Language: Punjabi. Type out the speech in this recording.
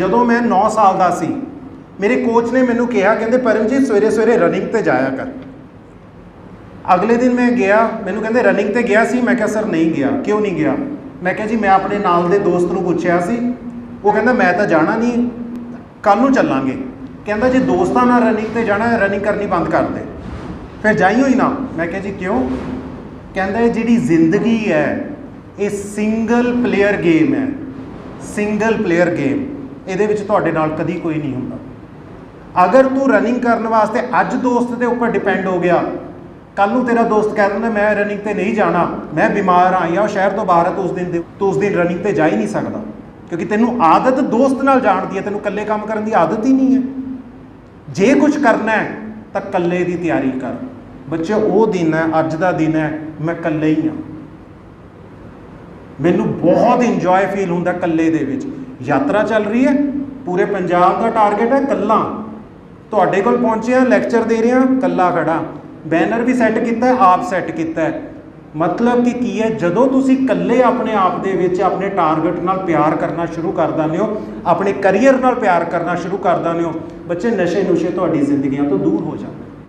ਜਦੋਂ ਮੈਂ 9 ਸਾਲ ਦਾ ਸੀ, ਮੇਰੇ ਕੋਚ ਨੇ ਮੈਨੂੰ ਕਿਹਾ, ਕਹਿੰਦੇ ਪਰਮਜੀਤ ਸਵੇਰੇ ਸਵੇਰੇ ਰਨਿੰਗ ਤੇ ਜਾਇਆ ਕਰ। ਅਗਲੇ ਦਿਨ ਮੈਂ ਗਿਆ, ਮੈਨੂੰ ਕਹਿੰਦੇ ਰਨਿੰਗ ਤੇ ਗਿਆ ਸੀ, ਮੈਂ ਕਿਹਾ, ਸਰ, ਨਹੀਂ ਗਿਆ। ਕਿਉਂ ਨਹੀਂ ਗਿਆ? ਮੈਂ ਕਿਹਾ, ਜੀ, ਮੈਂ ਆਪਣੇ ਨਾਲ ਦੇ ਦੋਸਤ ਨੂੰ ਪੁੱਛਿਆ ਸੀ। ਉਹ ਕਹਿੰਦਾ, ਮੈਂ ਤਾਂ ਜਾਣਾ ਨਹੀਂ ਕੱਲ ਨੂੰ ਚੱਲਾਂਗੇ। ਕਹਿੰਦਾ, ਜੇ ਦੋਸਤਾਂ ਨਾਲ ਰਨਿੰਗ ਤੇ ਜਾਣਾ ਹੈ ਰਨਿੰਗ ਕਰਨੀ ਬੰਦ ਕਰ ਦੇ। ਫਿਰ ਜਾਈਓ ਹੀ ਨਾ? ਮੈਂ ਕਿਹਾ, ਜੀ, ਕਿਉਂ? ਕਹਿੰਦਾ, ਇਹ ਜਿਹੜੀ ਜ਼ਿੰਦਗੀ ਹੈ, ਇਹ ਸਿੰਗਲ ਪਲੇਅਰ ਗੇਮ ਹੈ। ਸਿੰਗਲ ਪਲੇਅਰ ਗੇਮ ਇਹਦੇ ਵਿੱਚ ਤੁਹਾਡੇ ਨਾਲ ਕਦੀ ਕੋਈ ਨਹੀਂ ਹੁੰਦਾ। ਅਗਰ ਤੂੰ ਰਨਿੰਗ ਕਰਨ ਵਾਸਤੇ ਅੱਜ ਦੋਸਤ ਦੇ ਉੱਪਰ ਡਿਪੈਂਡ ਹੋ ਗਿਆ ਕੱਲ ਨੂੰ ਤੇਰਾ ਦੋਸਤ ਕਹਿ ਦਿੰਦਾ, ਮੈਂ ਰਨਿੰਗ ਤੇ ਨਹੀਂ ਜਾਣਾ, ਮੈਂ ਬਿਮਾਰ ਹਾਂ ਜਾਂ ਉਹ ਸ਼ਹਿਰ ਤੋਂ ਬਾਹਰ ਆ, ਤੂੰ ਉਸ ਦਿਨ ਤੂੰ ਉਸ ਦਿਨ ਰਨਿੰਗ ਤੇ ਜਾ ਹੀ ਨਹੀਂ ਸਕਦਾ। ਕਿਉਂਕਿ ਤੈਨੂੰ ਆਦਤ ਦੋਸਤ ਨਾਲ ਜਾਣ ਦੀ ਹੈ, ਤੈਨੂੰ ਇਕੱਲੇ ਕੰਮ ਕਰਨ ਦੀ ਆਦਤ ਹੀ ਨਹੀਂ ਹੈ। ਜੇ ਕੁਝ ਕਰਨਾ ਹੈ, ਤਾਂ ਇਕੱਲੇ ਦੀ ਤਿਆਰੀ ਕਰ। ਬੱਚੇ, ਉਹ ਦਿਨ ਹੈ, ਅੱਜ ਦਾ ਦਿਨ ਹੈ, ਮੈਂ ਇਕੱਲੇ ਹੀ ਹਾਂ ਮੈਨੂੰ ਬਹੁਤ ਇੰਜੋਏ ਫੀਲ ਹੁੰਦਾ ਇਕੱਲੇ ਦੇ ਵਿੱਚ। ਯਾਤਰਾ ਚੱਲ ਰਹੀ ਹੈ, ਪੂਰੇ ਪੰਜਾਬ ਦਾ ਟਾਰਗੇਟ ਹੈ ਕੱਲਾ ਤੁਹਾਡੇ ਕੋਲ ਪਹੁੰਚਿਆ ਲੈਕਚਰ ਦੇ ਰਿਹਾ ਕੱਲਾ ਖੜਾ। ਬੈਨਰ ਵੀ ਸੈੱਟ ਕੀਤਾ ਆਪ ਸੈੱਟ ਕੀਤਾ ਮਤਲਬ ਕਿ ਕੀ ਹੈ, ਜਦੋਂ ਤੁਸੀਂ ਇਕੱਲੇ ਆਪਣੇ ਆਪ ਦੇ ਵਿੱਚ ਆਪਣੇ ਟਾਰਗੇਟ ਨਾਲ ਪਿਆਰ ਕਰਨਾ ਸ਼ੁਰੂ ਕਰ ਦਿੰਦੇ ਹੋ, ਆਪਣੇ ਕੈਰੀਅਰ ਨਾਲ ਪਿਆਰ ਕਰਨਾ ਸ਼ੁਰੂ ਕਰ ਦਿੰਦੇ ਹੋ, ਬੱਚੇ ਨਸ਼ੇ ਨੁਸ਼ੇ ਤੁਹਾਡੀ ਜ਼ਿੰਦਗੀਆਂ ਤੋਂ ਦੂਰ ਹੋ ਜਾਂਦੇ